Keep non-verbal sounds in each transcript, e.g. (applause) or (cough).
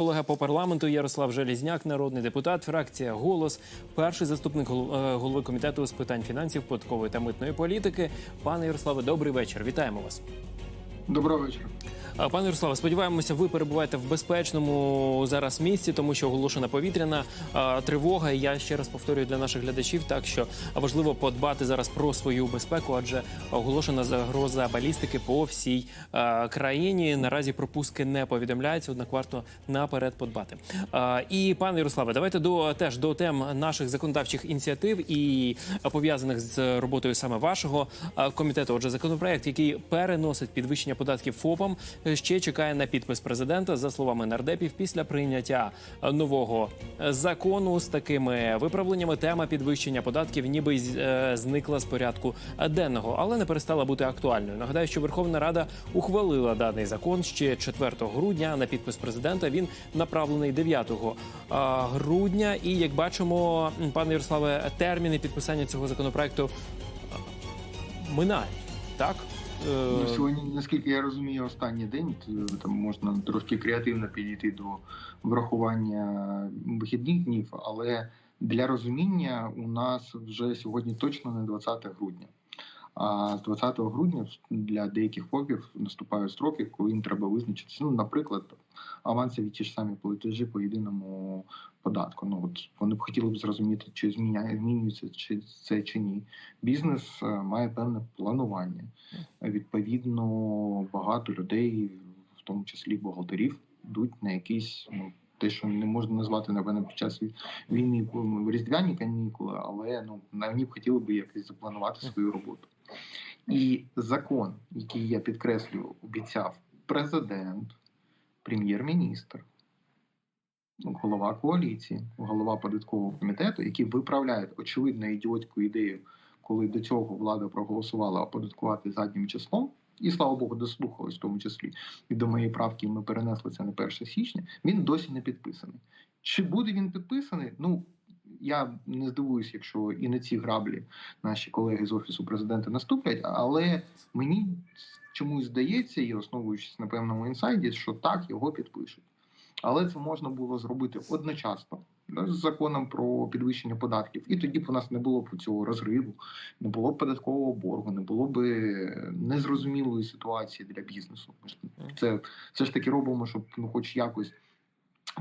Колега по парламенту Ярослав Желізняк, народний депутат, фракція Голос, перший заступник е, голови комітету з питань фінансів, податкової та митної політики. Пане Ярославе, добрий вечір. Вітаємо вас. Доброго вечора. Пане Ярославе, сподіваємося, ви перебуваєте в безпечному зараз місці, тому що оголошена повітряна тривога. Я ще раз повторюю для наших глядачів, так що важливо подбати зараз про свою безпеку, адже оголошена загроза балістики по всій країні. Наразі пропуски не повідомляються, однак варто наперед подбати. І пане Ярославе, давайте до теж до тем наших законодавчих ініціатив і пов'язаних з роботою саме вашого комітету. Отже, законопроект, який переносить підвищення податків ФОПам, е, ще чекає на підпис президента. За словами нардепів, після прийняття нового е, закону з такими виправленнями тема підвищення податків, ніби е, зникла з порядку денного, але не перестала бути актуальною. Нагадаю, що Верховна Рада ухвалила даний закон ще 4 грудня на підпис президента. Він направлений 9 грудня. І як бачимо, пане Ярославе, терміни підписання цього законопроекту минають. Так Ну, Сьогодні, наскільки я розумію, останній день там можна трошки креативно підійти до врахування вихідних днів, але для розуміння у нас вже сьогодні точно не 20 грудня. А з 20 грудня для деяких ФОПів наступають строки, коли їм треба визначитися. Ну, наприклад, авансові ті ж самі платежі по єдиному податку. Ну от вони б хотіли б зрозуміти, чи зміняє змінюється чи це чи ні. Бізнес е, має певне планування. Відповідно, багато людей, в тому числі бухгалтерів, йдуть на якісь ну. Те, що не можна назвати напевно під час війни м, різдвяні канікули, але ну на б хотіли би якось запланувати свою роботу. І закон, який я підкреслюю, обіцяв президент, прем'єр-міністр, голова коаліції, голова податкового комітету, які виправляють очевидно ідіотську ідею, коли до цього влада проголосувала оподаткувати заднім числом. І слава Богу, дослухались в тому числі і до моєї правки. Ми перенесли це на 1 січня. Він досі не підписаний. Чи буде він підписаний? Ну я не здивуюсь, якщо і на ці граблі наші колеги з офісу президента наступлять, але мені чомусь здається, і основуючись на певному інсайді, що так його підпишуть. Але це можна було зробити одночасно да, з законом про підвищення податків, і тоді б у нас не було б цього розриву, не було б податкового боргу, не було б незрозумілої ситуації для бізнесу. Ми ж Це все ж таки робимо, щоб ну, хоч якось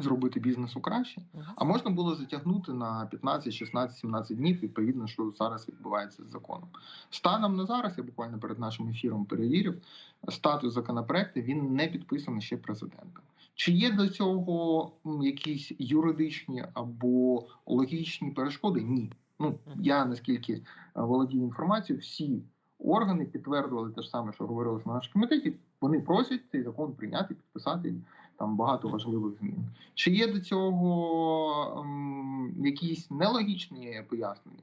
зробити бізнесу краще. А можна було затягнути на 15, 16, 17 днів, відповідно, що зараз відбувається з законом. Станом на зараз, я буквально перед нашим ефіром перевірив, статус законопроекту він не підписаний ще президентом. Чи є до цього якісь юридичні або логічні перешкоди? Ні. Ну я наскільки е, володію інформацією, всі органи підтвердили те ж саме, що говорилось на нашому комітеті. Вони просять цей закон прийняти, підписати там багато важливих змін. Чи є до цього ем, якісь нелогічні пояснення?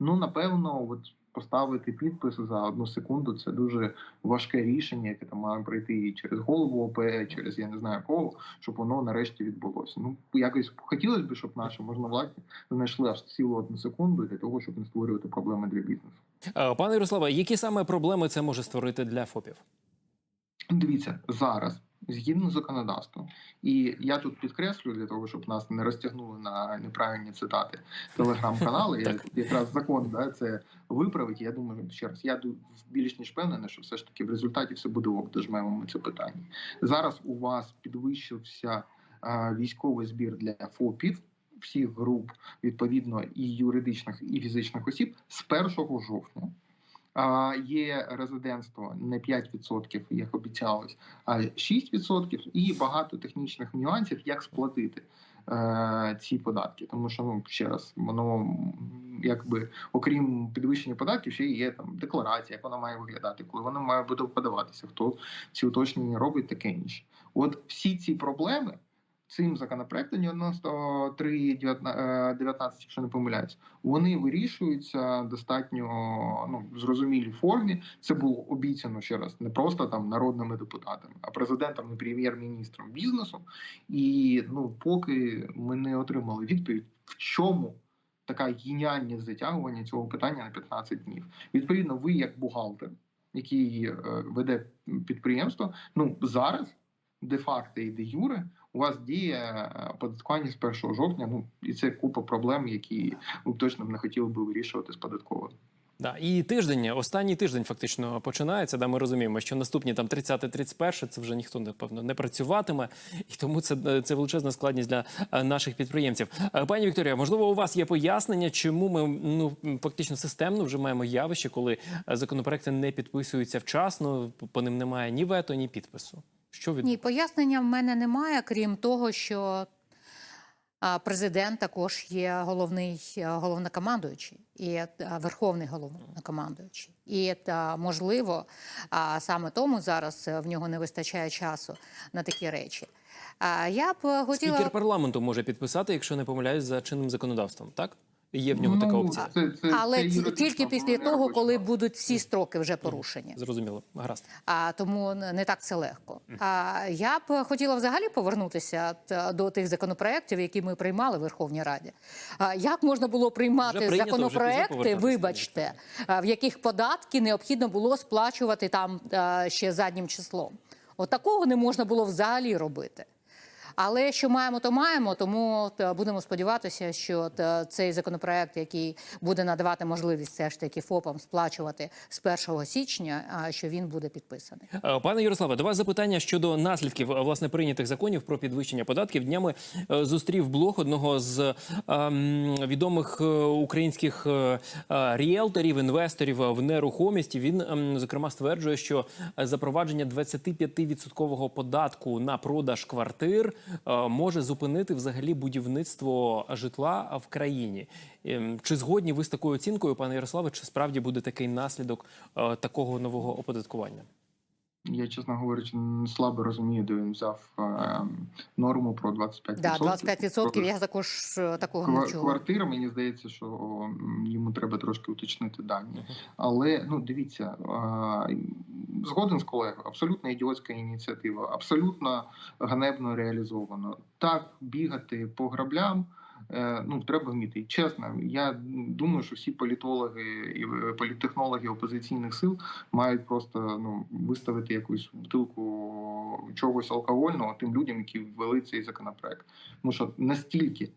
Ну напевно, от поставити підпис за одну секунду це дуже важке рішення, яке там має пройти і через голову ОП, через я не знаю кого, щоб воно нарешті відбулося. Ну якось хотілося б, щоб наші можновладці знайшли аж цілу одну секунду для того, щоб не створювати проблеми для бізнесу. е, пане Ярославе, які саме проблеми це може створити для ФОПів? Дивіться зараз. Згідно з законодавством, і я тут підкреслюю для того, щоб нас не розтягнули на неправильні цитати телеграм-канали. (laughs) Якраз закон да, це виправить. Я думаю, ще раз я більш ніж впевнений, що все ж таки в результаті все буде ок. Дожмемо ми це питання. Зараз у вас підвищився а, військовий збір для ФОПів всіх груп, відповідно, і юридичних, і фізичних осіб з 1 жовтня. Є резидентство не 5%, як обіцялось, а 6% і багато технічних нюансів, як сплатити е, ці податки. Тому що ну ще раз, воно якби окрім підвищення податків, ще є там декларація, як вона має виглядати, коли вона має бути подаватися, хто ці уточнення робить, таке інше. От всі ці проблеми. Цим законопроектом 93.19, якщо не помиляюсь, вони вирішуються достатньо ну зрозумілій формі. Це було обіцяно ще раз не просто там народними депутатами, а президентом і прем'єр-міністром бізнесу. І ну, поки ми не отримали відповідь, в чому така геніальність затягування цього питання на 15 днів. Відповідно, ви як бухгалтер, який е, веде підприємство, ну зараз де факто і де юре у вас діє е, оподаткування з 1 жовтня. Ну і це купа проблем, які б точно не хотіли би вирішувати з податковою. Да, і тиждень, останній тиждень фактично починається. Да, ми розуміємо, що наступні там 30-31 це вже ніхто напевно не працюватиме, і тому це, це величезна складність для е, наших підприємців. Е, Пані Вікторія, можливо, у вас є пояснення, чому ми ну фактично системно вже маємо явище, коли е, законопроекти не підписуються вчасно, по ним немає ні вето, ні підпису. Що від Ні, пояснення в мене немає, крім того, що президент також є головний е, головнокомандуючий і е, верховний головнокомандуючий. І можливо, саме тому зараз е, в нього не вистачає часу на такі речі. Я б хотіла спікер парламенту може підписати, якщо не помиляюсь, за чинним законодавством, так? Є в нього така Ну, опція. Це, це, але це ті- тільки після того, коли будуть всі строки вже порушені. Зрозуміло, гаразд. А тому не так це легко. А я б хотіла взагалі повернутися до тих законопроєктів, які ми приймали в Верховній Раді. А як можна було приймати прийнято, вже законопроекти, вибачте, в яких податки необхідно було сплачувати там ще заднім числом? От такого не можна було взагалі робити. Але що маємо, то маємо. Тому та, будемо сподіватися, що та, цей законопроект, який буде надавати можливість все ж таки ФОПам сплачувати з 1 січня, що він буде підписаний. Е, Пане Ярославе, до вас запитання щодо наслідків е, власне прийнятих законів про підвищення податків. Днями е, зустрів блог одного з відомих е, українських е, е, ріелторів, інвесторів е, в нерухомість. Він ем, зокрема стверджує, що е, запровадження 25% податку на продаж квартир е, може зупинити взагалі будівництво житла в країні. Ем, Чи згодні ви з такою оцінкою, пане Ярославе? Чи справді буде такий наслідок е, такого нового оподаткування? Я, чесно говорячи, не слабо розумію, де він взяв е, норму про 25%. Да, 25% я також е, такого не Ква- чула. Квартира, мені здається, що йому треба трошки уточнити дані. Але ну дивіться, згоден з колегою, абсолютно ідіотська ініціатива, абсолютно ганебно реалізовано. Так бігати по граблям. е, Ну, треба вміти. Чесно, я думаю, що всі політологи і е, політтехнологи опозиційних сил мають просто ну виставити якусь бутилку чогось алкогольного тим людям, які ввели цей законопроект. Тому що настільки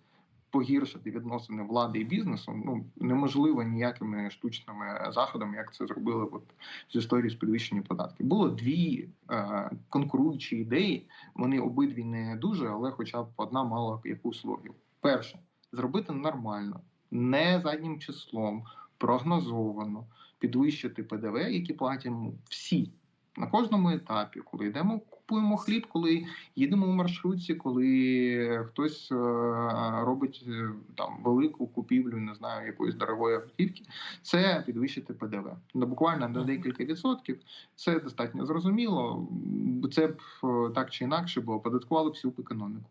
погіршити відносини влади і бізнесу ну неможливо ніякими штучними заходами, як це зробили от з історії з підвищення податків. Було дві е, конкуруючі ідеї. Вони обидві не дуже, але хоча б одна мала якусь логіку. Перше зробити нормально, не заднім числом, прогнозовано, підвищити ПДВ, які платимо всі. На кожному етапі, коли йдемо, купуємо хліб, коли їдемо в маршрутці, коли хтось е, робить е, там велику купівлю, не знаю, якоїсь дорогої автівки, це підвищити ПДВ. Ну, буквально на декілька відсотків. Це достатньо зрозуміло. Це б е, так чи інакше, бо оподаткували б всю економіку.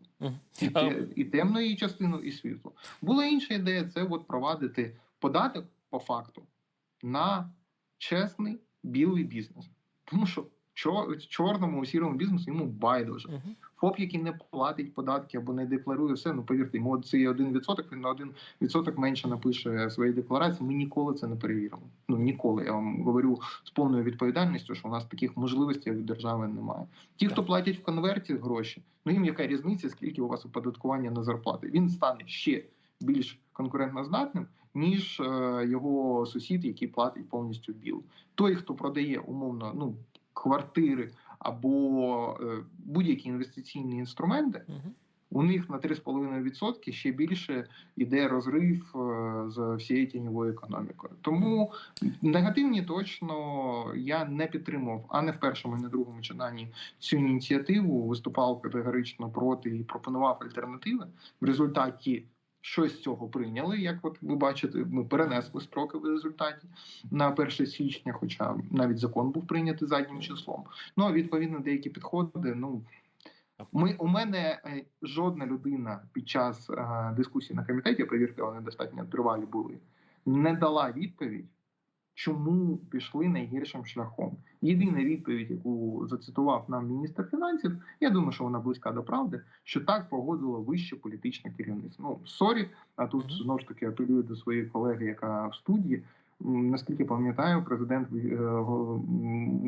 І, і темну її частину, і світло. Була інша ідея це от провадити податок по факту на чесний білий бізнес. Тому що чорному сірому бізнесу йому байдуже. Мгм. ФОП, який не платить податки або не декларує все, ну повірте, йому цей один відсоток, він на один відсоток менше напише свої декларації. Ми ніколи це не перевіримо. Ну ніколи. Я вам говорю з повною відповідальністю, що у нас таких можливостей від держави немає. Ті, хто платять в конверті гроші, ну їм яка різниця, скільки у вас оподаткування на зарплати? Він стане ще більш конкурентноздатним, ніж е, його сусід, який платить повністю біл. Той, хто продає умовно, ну квартири або е, будь-які інвестиційні інструменти, у них на 3,5% ще більше йде розрив е, з всією тіньовою економікою. Тому негативні точно я не підтримував, а не в першому, і не в другому читанні цю ініціативу. Виступав категорично проти і пропонував альтернативи. В результаті щось з цього прийняли. Як от ви бачите, ми перенесли строки в результаті на 1 січня, хоча навіть закон був прийнятий заднім числом. Ну а відповідно деякі підходи. Ну ми у мене е, жодна людина під час а, дискусії на комітеті, перевірки, вони достатньо тривалі були, не дала відповідь, чому пішли найгіршим шляхом. Єдина відповідь, яку зацитував нам міністр фінансів, я думаю, що вона близька до правди, що так погодило вище політичне керівництво. Ну сорі, а тут знову ж таки апелюю до своєї колеги, яка в студії. Наскільки пам'ятаю, президент е,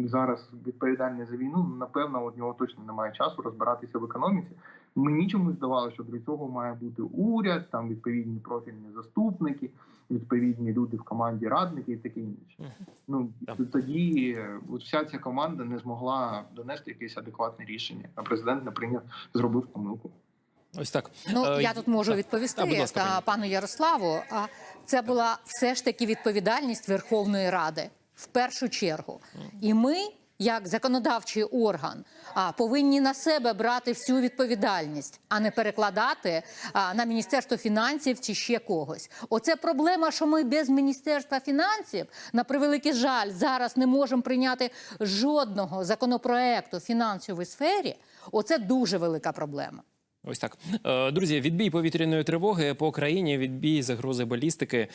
зараз відповідальний за війну. Напевно, у нього точно немає часу розбиратися в економіці. Мені чомусь здавалося, що для цього має бути уряд, там відповідні профільні заступники, відповідні люди в команді радники і таке інше. Ну тоді е, от вся ця команда не змогла донести якесь адекватне рішення. А президент не прийняв, зробив помилку. Ось так. Ну Е, я тут можу відповісти А, ласка, та, пану Ярославу. А це була все ж таки відповідальність Верховної Ради в першу чергу. І ми, як законодавчий орган, повинні на себе брати всю відповідальність, а не перекладати на міністерство фінансів чи ще когось. Оце проблема, що ми без міністерства фінансів, на превеликий жаль, зараз не можемо прийняти жодного законопроекту в фінансовій сфері. Оце дуже велика проблема. Ось так. Е, Друзі, відбій повітряної тривоги по країні, відбій загрози балістики. Е,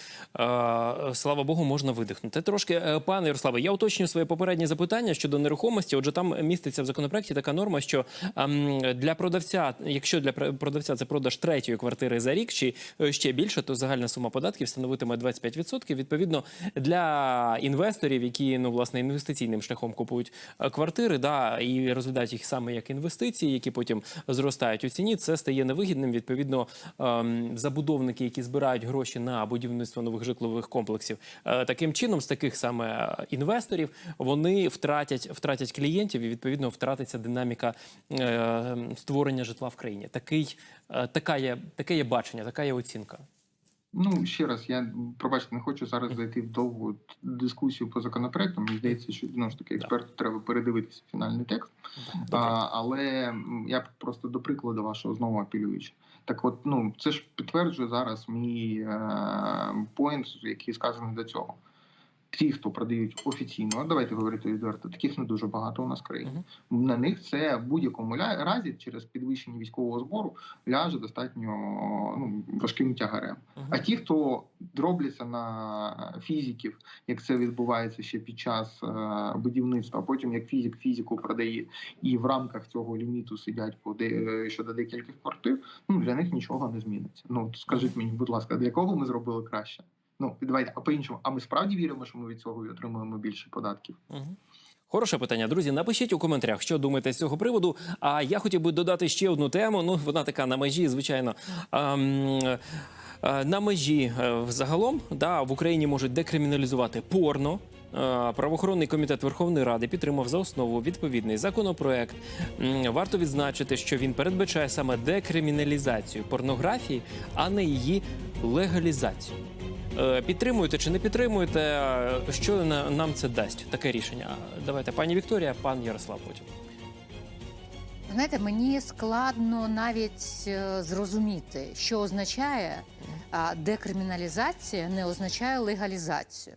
Слава Богу, можна видихнути. Трошки, е, пане Ярославе, я уточнюю своє попереднє запитання щодо нерухомості. Отже, там міститься в законопроекті така норма, що ем, для продавця, якщо для пр- продавця це продаж третьої квартири за рік чи ще більше, то загальна сума податків становитиме 25%. Відповідно, для інвесторів, які ну власне інвестиційним шляхом купують квартири, да і розглядають їх саме як інвестиції, які потім зростають у ціні. Це стає невигідним. Відповідно, ем, забудовники, які збирають гроші на будівництво нових житлових комплексів, е, таким чином, з таких саме е, інвесторів, вони втратять втратять клієнтів і відповідно втратиться динаміка е, створення житла в країні. Такий така є таке є бачення, така є оцінка. Ну ще раз, я пробачте, не хочу зараз зайти в довгу дискусію по законопроекту. Мені здається, що знову ж таки експерту треба передивитися фінальний текст. А, але я просто до прикладу вашого знову апелюючи. Так, от ну це ж підтверджує зараз мій е, поінт, який сказаний до цього. Ті, хто продають офіційно, давайте говорити відверто, таких не дуже багато у нас в країні. На них це в будь-якому разі через підвищення військового збору ляже достатньо ну, важким тягарем. Мгм. А ті, хто дробляться на фізиків, як це відбувається ще під час е, будівництва, а потім як фізик фізику продає і в рамках цього ліміту сидять по де щодо декількох квартир, ну для них нічого не зміниться. Ну скажіть мені, будь ласка, для кого ми зробили краще? Ну давайте, а по-іншому, а ми справді віримо, що ми від цього отримуємо більше податків? Мгм. Хороше питання, друзі. Напишіть у коментарях, що думаєте з цього приводу. А я хотів би додати ще одну тему. Ну, вона така на межі, звичайно. Ем, е, на межі е, взагалом да, в Україні можуть декриміналізувати порно. Е, Правоохоронний комітет Верховної Ради підтримав за основу відповідний законопроект. Варто відзначити, що він передбачає саме декриміналізацію порнографії, а не її легалізацію. Е, Підтримуєте чи не підтримуєте? Що нам це дасть таке рішення? Давайте, пані Вікторія, пан Ярослав потім. Знаєте, мені складно навіть е, зрозуміти, що означає декриміналізація, не означає легалізацію.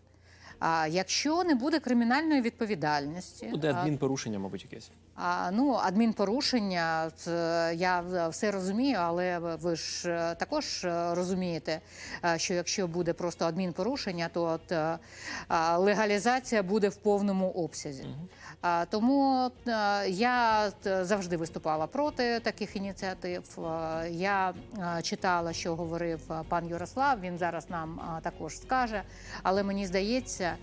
А якщо не буде кримінальної відповідальності, Буде адмінпорушення, мабуть, якесь. А, ну, адмінпорушення, це я все розумію, але ви ж е, також е, розумієте, е, що якщо буде просто адмінпорушення, то от, легалізація буде в повному обсязі. Тому я завжди виступала проти таких ініціатив. Я читала, що говорив пан Ярослав. Він зараз нам також скаже. Але мені здається,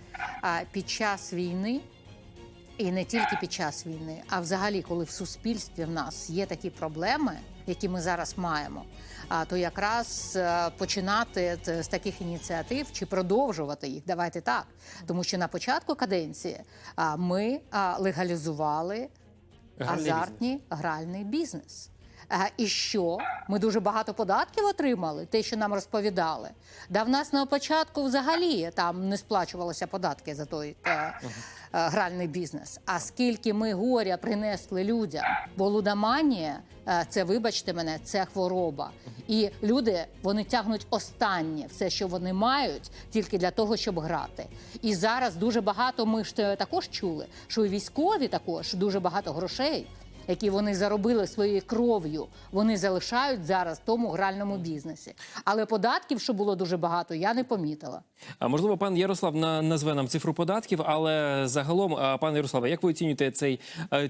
під час війни. І не тільки під час війни, а взагалі, коли в суспільстві в нас є такі проблеми, які ми зараз маємо, а то якраз е, починати з таких ініціатив чи продовжувати їх. Давайте так. Тому що на початку каденції ми легалізували азартні гральний бізнес. Е, І що? Ми дуже багато податків отримали, те, що нам розповідали. Да в нас на початку взагалі там не сплачувалися податки за той е, е, гральний бізнес. А скільки ми горя принесли людям, бо лудоманія е, це, вибачте мене, це хвороба. І люди вони тягнуть останнє, все, що вони мають, тільки для того, щоб грати. І зараз дуже багато ми ж також чули, що і військові також дуже багато грошей які вони заробили своєю кров'ю, вони залишають зараз в тому гральному бізнесі. Але податків, що було дуже багато, я не помітила. А можливо, пан Ярослав на- назве нам цифру податків, але загалом, пане Ярославе, як ви оцінюєте цей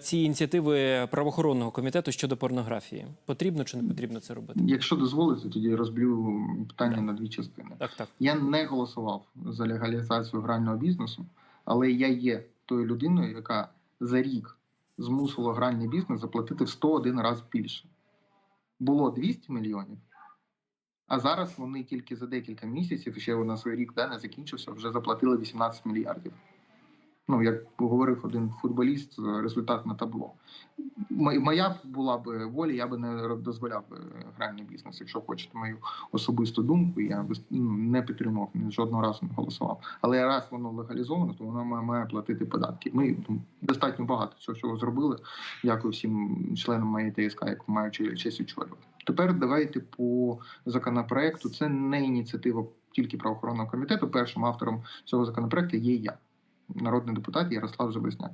ці ініціативи правоохоронного комітету щодо порнографії? Потрібно чи не потрібно це робити? Якщо дозволите, тоді розб'ю питання на дві частини. Так, так. Я не голосував за легалізацію грального бізнесу, але я є тою людиною, яка за рік змусила гральний бізнес заплатити в 101 раз більше. було 200 мільйонів, а зараз вони тільки за декілька місяців, ще у нас рік да, не закінчився, вже заплатили 18 мільярдів. Ну, як говорив один футболіст, результат на табло. Моя була б воля, я би не дозволяв би гральний бізнес. Якщо хочете мою особисту думку, я б ну, не підтримував, жодного разу не голосував. Але раз воно легалізовано, то воно має, платити податки. Ми ну, достатньо багато цього зробили. Дякую всім членам моєї ТСК, яку маю честь- честь очолювати. Тепер давайте по законопроекту. Це не ініціатива тільки правоохоронного комітету. Першим автором цього законопроекту є я, народний депутат Ярослав Железняк.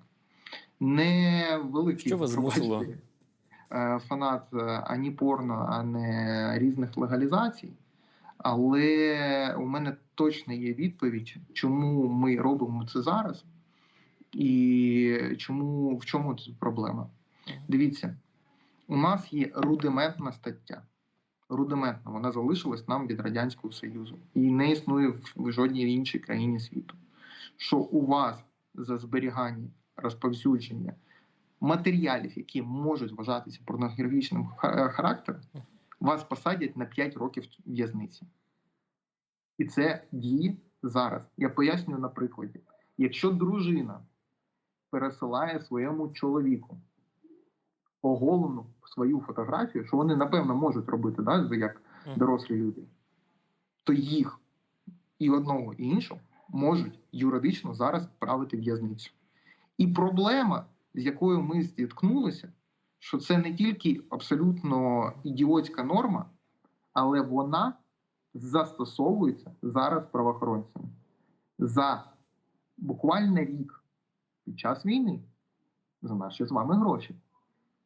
Не великий Що вас змусило? е, фанат е, ані порно, а не різних легалізацій. Але у мене точно є відповідь, чому ми робимо це зараз, і чому в чому тут проблема. Дивіться, у нас є рудиментна стаття. Рудиментна, вона залишилась нам від Радянського Союзу і не існує в жодній іншій країні світу. Що у вас за зберігання, розповсюдження матеріалів, які можуть вважатися порнографічним характером, вас посадять на 5 років в'язниці. І це діє зараз. Я пояснюю на прикладі. Якщо дружина пересилає своєму чоловіку оголену свою фотографію, що вони напевно можуть робити, да, як дорослі люди, то їх і одного, і іншого можуть юридично зараз відправити в'язницю. І проблема, з якою ми зіткнулися, що це не тільки абсолютно ідіотська норма, але вона застосовується зараз правоохоронцями. За буквально рік під час війни за наші з вами гроші.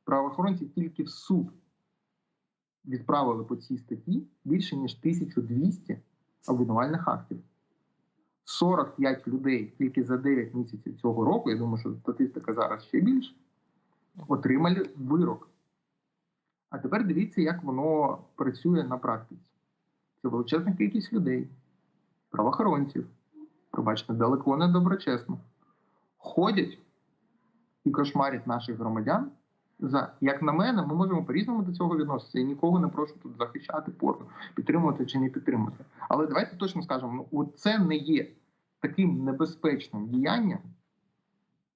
Правоохоронці тільки в суд відправили по цій статті більше ніж 1200 обвинувальних актів. 45 людей тільки за 9 місяців цього року, я думаю, що статистика зараз ще більше, отримали вирок. А тепер дивіться, як воно працює на практиці. Це величезна кількість людей, правоохоронців, пробачте, далеко не доброчесно, ходять і кошмарять наших громадян. За як на мене, ми можемо по-різному до цього відноситися. Я нікого не прошу тут захищати порно, підтримувати чи не підтримувати. Але давайте точно скажемо: ну це не є таким небезпечним діянням,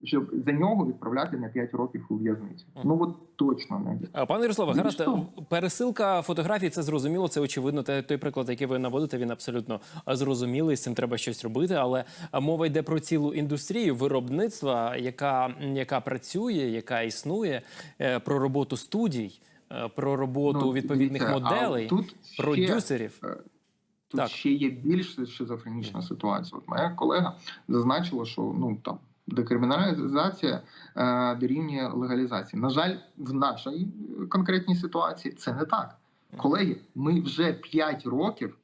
щоб за нього відправляти на 5 років у в'язницю. Ну от точно не Пане Ярославе, Ну, гаразд, що? пересилка фотографій це зрозуміло, це очевидно. Те- Той приклад, який ви наводите, він абсолютно зрозумілий. З цим треба щось робити. Але мова йде про цілу індустрію виробництва, яка, яка працює, яка існує, е, про роботу студій, е, про роботу Ну, відповідних а моделей, тут ще- продюсерів. Тут Так. ще є більш шизофренічна ситуація. От моя колега зазначила, що ну там декриміналізація е, дорівнює легалізації. На жаль, в нашій конкретній ситуації це не так. Колеги, ми вже 5 років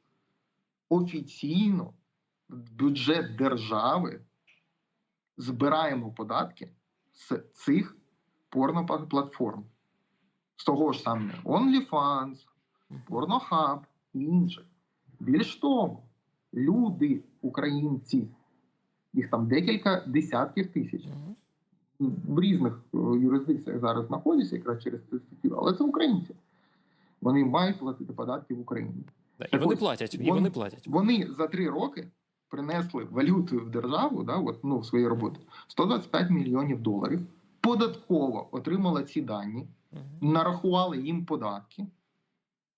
офіційно бюджет держави збираємо податки з цих порноплатформ. З того ж саме OnlyFans, Pornhub і інших. Більш того, люди, українці, їх там декілька десятків тисяч в різних е, юрисдикціях зараз знаходяться якраз через цю статтю, але це українці. Вони мають платити податки в Україні. Да, І вони от, платять, і вони платять. Вони за три роки принесли валюту в державу, да, от, ну, в свої роботи 125 мільйонів доларів. Податково отримала ці дані, нарахували їм податки.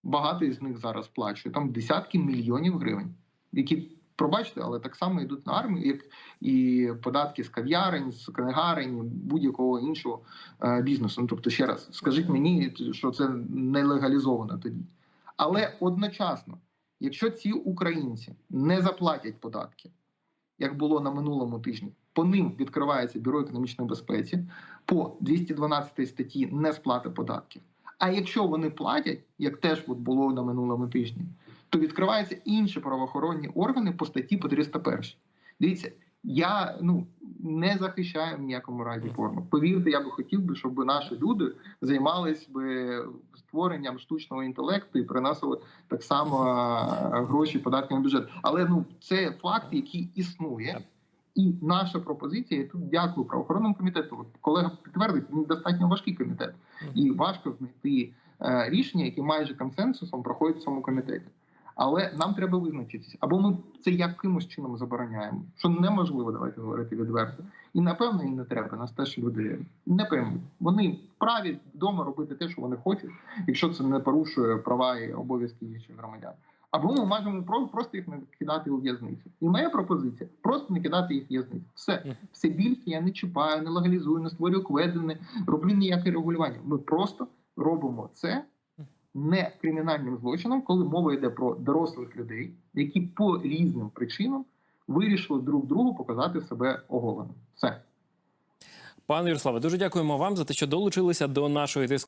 Багато із них зараз сплачує там десятки мільйонів гривень, які, пробачте, але так само йдуть на армію, як і податки з кав'ярень, з книгарень, будь-якого іншого е, бізнесу. Ну, тобто, ще раз, скажіть мені, що це не легалізовано тоді. Але одночасно, якщо ці українці не заплатять податки, як було на минулому тижні, по ним відкривається бюро економічної безпеці, по 212 статті не сплата податків. А якщо вони платять, як теж було на минулому тижні, то відкриваються інші правоохоронні органи по статті по 301. Дивіться, я ну не захищаю в ніякому разі порно. Повірте, я би хотів би, щоб наші люди займались би створенням штучного інтелекту і приносили так само гроші податки на бюджет. Але ну це факт, який існує. І наша пропозиція, я тут дякую правоохоронному комітету. Колега підтвердить, він достатньо важкий комітет, і важко знайти е, рішення, які майже консенсусом проходять в цьому комітеті. Але нам треба визначитися, або ми це якимось чином забороняємо, що неможливо, давайте говорити відверто. І напевно і не треба. Нас теж люди не поймуть. Вони вправі вдома робити те, що вони хочуть, якщо це не порушує права і обов'язки інших громадян. Або ми можемо про- просто їх не кидати у в'язницю. І моя пропозиція просто не кидати їх в в'язницю. Все, все більше я не чіпаю, не легалізую, не створюю кведи, не роблю ніяке регулювання. Ми просто робимо це не кримінальним злочином, коли мова йде про дорослих людей, які по різним причинам вирішили друг другу показати себе оголеним. Все. Пане Ярославе, дуже дякуємо вам за те, що долучилися до нашої дискусії.